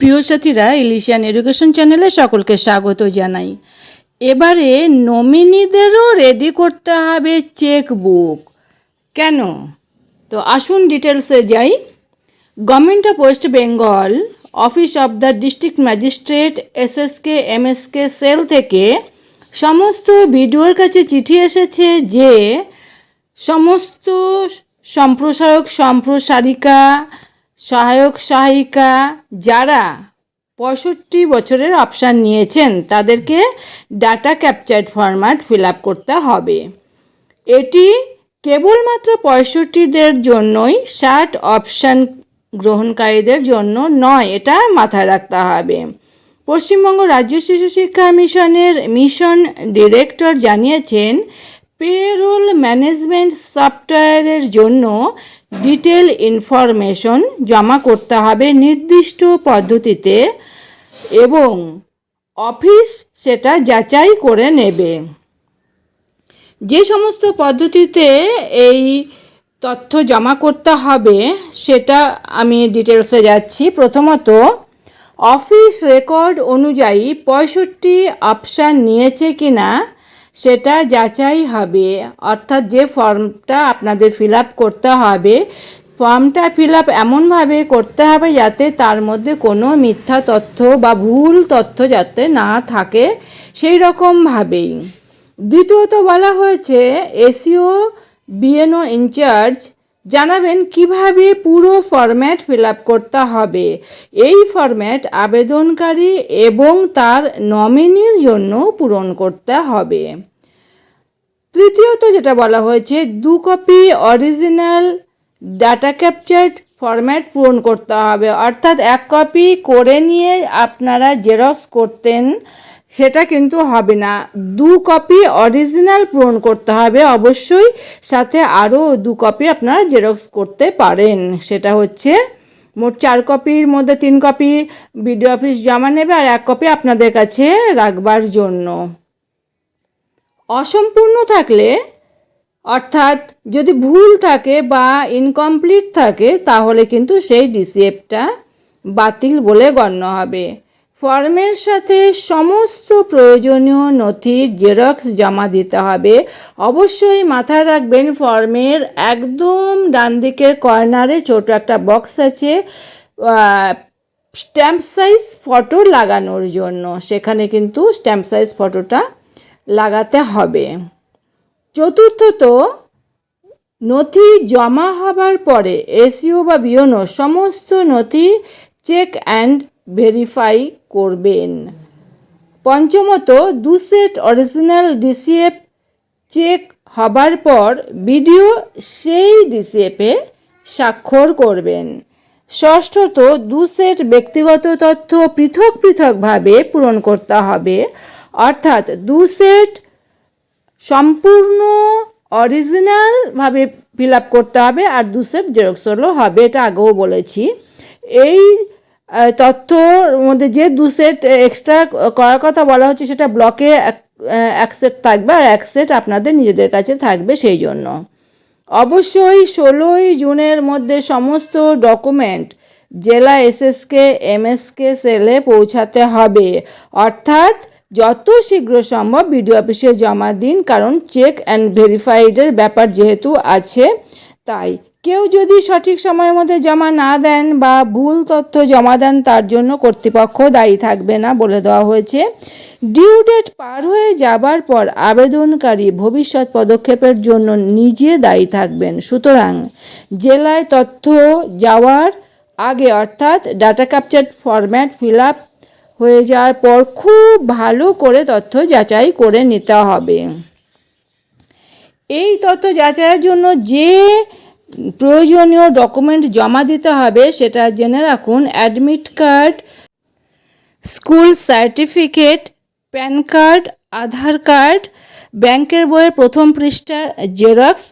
প্রিয় সাথীরা ইলিশিয়ান এডুকেশন চ্যানেলে সকলকে স্বাগত জানাই। এবারে নমিনিদেরও রেডি করতে হবে চেক বুক কেন? তো আসুন ডিটেলসে যাই। Government of West Bengal office of the district magistrate S S K M S K cell থেকে সমস্ত ভিডিওর কাছে চিঠি এসেছে যে, সমস্ত সম্প্রসারক, সম্প্রসারিকা সহায়ক সহায়িকা যারা পঁয়ষট্টি বছরের অপশান নিয়েছেন, তাদেরকে data captured format fill up করতে হবে। এটি কেবলমাত্র পঁয়ষট্টিদের জন্যই ষাট অপশান গ্রহণকারীদের জন্য নয়, এটা মাথায় রাখতে হবে। পশ্চিমবঙ্গ রাজ্য শিশু শিক্ষা মিশনের মিশন ডিরেক্টর জানিয়েছেন পেরোল ম্যানেজমেন্ট সফটওয়্যারের জন্য ডিটেল ইনফরমেশন জমা করতে হবে নির্দিষ্ট পদ্ধতিতে এবং অফিস সেটা যাচাই করে নেবে। যে সমস্ত পদ্ধতিতে এই তথ্য জমা করতে হবে সেটা আমি ডিটেলসে যাচ্ছি। প্রথমত, অফিস রেকর্ড অনুযায়ী পঁয়ষট্টি অপশান নিয়েছে কি না সেটা যাচাই হবে। অর্থাৎ যে ফর্মটা আপনাদের ফিল আপ করতে হবে, ফর্মটা ফিল আপ এমনভাবে করতে হবে যাতে তার মধ্যে কোনো মিথ্যা তথ্য বা ভুল তথ্য যাতে না থাকে সেই রকমভাবেই দ্বিতীয়ত বলা হয়েছে এসিও বিএনও ইনচার্জ জানাবেন কীভাবে পুরো ফরম্যাট ফিল করতে হবে। এই ফরম্যাট আবেদনকারী এবং তার নমিনির জন্য পূরণ করতে হবে। তৃতীয়ত যেটা বলা হয়েছে, দু copy original data captured format পূরণ করতে হবে। অর্থাৎ এক কপি করে নিয়ে আপনারা জেরক্স করতেন সেটা কিন্তু হবে না। দু কপি অরিজিনাল পূরণ করতে হবে অবশ্যই। সাথে আরও দু কপি আপনারা জেরক্স করতে পারেন। সেটা হচ্ছে মোট চার কপির মধ্যে তিন কপি বিডিও অফিস জমা নেবে আর এক কপি আপনাদের কাছে রাখবার জন্য। অসম্পূর্ণ থাকলে, অর্থাৎ যদি ভুল থাকে বা ইনকমপ্লিট থাকে, তাহলে কিন্তু সেই ডিসিএফটা বাতিল বলে গণ্য হবে। ফর্মের সাথে সমস্ত প্রয়োজনীয় নথির জেরক্স জমা দিতে হবে। অবশ্যই মাথায় রাখবেন, ফর্মের একদম ডান দিকের কর্নারে ছোট একটা বক্স আছে স্ট্যাম্প সাইজ ফটো লাগানোর জন্য। সেখানে কিন্তু স্ট্যাম্প সাইজ ফটোটা লাগাতে হবে। চতুর্থত, নথি জমা হবার পরে এসিও বা বিওনো সমস্ত নথি চেক অ্যান্ড ভেরিফাই করবেন। পঞ্চমত দু সেট অরিজিনাল ডিসিএফ চেক হবার পর ভিডিও সেই ডিসিএফে স্বাক্ষর করবেন। ষষ্ঠত দু সেট ব্যক্তিগত তথ্য পৃথক পৃথকভাবে পূরণ করতে হবে। অর্থাৎ দু সেট সম্পূর্ণ অরিজিনালভাবে ফিল আপ করতে হবে আর দু সেট জেরক্স হলেও হবে, এটা আগেও বলেছি। এই তথ্যর মধ্যে যে দু সেট এক্সট্রা করার কথা বলা হচ্ছে, সেটা ব্লকে এক সেট থাকবে আর এক সেট আপনাদের নিজেদের কাছে থাকবে সেই জন্য। অবশ্যই ষোলোই জুনের মধ্যে সমস্ত ডকুমেন্ট জেলা এসএসকে এমএসকে সেলে পৌঁছাতে হবে। অর্থাৎ যত শীঘ্র সম্ভব বিডিও অফিসে জমা দিন, কারণ চেক অ্যান্ড ভেরিফাইডের ব্যাপার যেহেতু আছে, তাই। কেউ যদি সঠিক সময়ের মধ্যে জমা না দেন বা ভুল তথ্য জমা দেন, তার জন্য কর্তৃপক্ষ দায়ী থাকবে না বলে দেওয়া হয়েছে। ডিউ ডেট পার হয়ে যাবার পর আবেদনকারী ভবিষ্যৎ পদক্ষেপের জন্য নিজে দায়ী থাকবেন। সুতরাং জেলায় তথ্য যাওয়ার আগে অর্থাৎ data capture format fill up হয়ে যাওয়ার পর খুব ভালো করে তথ্য যাচাই করে নিতে হবে। এই তথ্য যাচাইয়ের জন্য যে প্রয়োজনীয় ডকুমেন্ট জমা দিতে হবে, সেটা জেনে রাখুন। Admit card school certificate PAN card Aadhaar card ব্যাংকের বইয়ের প্রথম পৃষ্ঠার জেরক্স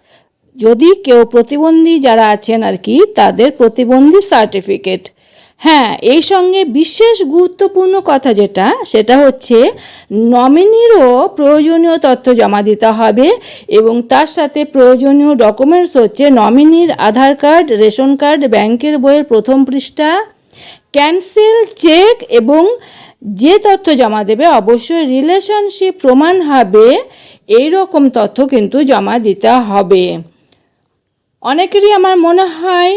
যদি কেউ প্রতিবন্ধী যারা আছেন আর কি, তাদের প্রতিবন্ধী সার্টিফিকেট হ্যাঁ এই সঙ্গে বিশেষ গুরুত্বপূর্ণ কথা যেটা, সেটা হচ্ছে নমিনিরও প্রয়োজনীয় তথ্য জমা দিতে হবে এবং তার সাথে প্রয়োজনীয় ডকুমেন্টস হচ্ছে নমিনির আধার কার্ড, রেশন কার্ড, ব্যাংকের বইয়ের প্রথম পৃষ্ঠা ক্যান্সেল চেক এবং যে তথ্য জমা দেবে অবশ্যই রিলেশনশিপ প্রমাণ হবে। এই রকম তথ্য কিন্তু জমা দিতে হবে। অনেকেরই আমার মনে হয়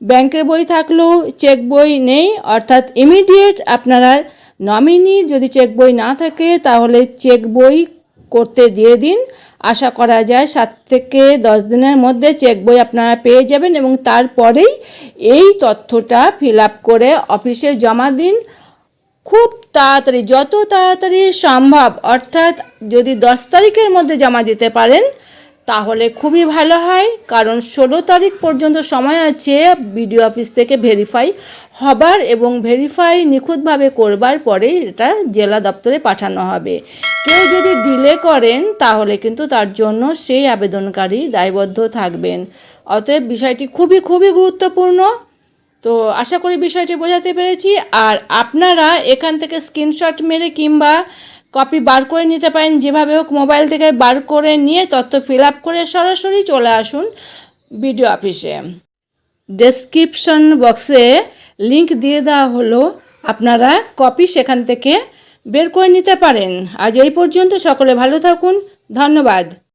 ব্যাংকের বই থাকলেও চেক বই নেই, অর্থাৎ ইমিডিয়েট আপনারা নমিনি যদি চেক বই না থাকে, তাহলে চেক বই করতে দিয়ে দিন। আশা করা যায় সাত থেকে দশ দিনের মধ্যে চেক বই আপনারা পেয়ে যাবেন এবং তারপরেই এই তথ্যটা ফিল করে অফিসে জমা দিন। খুব তাড়াতাড়ি, যত তাড়াতাড়ি সম্ভব, অর্থাৎ যদি দশ তারিখের মধ্যে জমা দিতে পারেন তাহলে খুবই ভালো হয়, কারণ ষোলো তারিখ পর্যন্ত সময় আছে বিডিও অফিস থেকে ভেরিফাই হবার এবং ভেরিফাই নিখুঁতভাবে করবার পরেই এটা জেলা দপ্তরে পাঠানো হবে। কেউ যদি ডিলে করেন, তাহলে কিন্তু তার জন্য সেই আবেদনকারী দায়বদ্ধ থাকবেন। অতএব বিষয়টি খুবই খুবই গুরুত্বপূর্ণ। তো আশা করি বিষয়টি বোঝাতে পেরেছি। আর আপনারা এখান থেকে স্ক্রিনশট মেরে কিংবা কপি বার করে নিতে পারেন, যেভাবে হোক মোবাইল থেকে বার করে নিয়ে তথ্য ফিল আপ করে সরাসরি চলে আসুন বিডিও অফিসে। ডেসক্রিপশন বক্সে লিংক দিয়ে দেওয়া হলো, আপনারা কপি সেখান থেকে বের করে নিতে পারেন। আজ এই পর্যন্ত, সকলে ভালো থাকুন, ধন্যবাদ।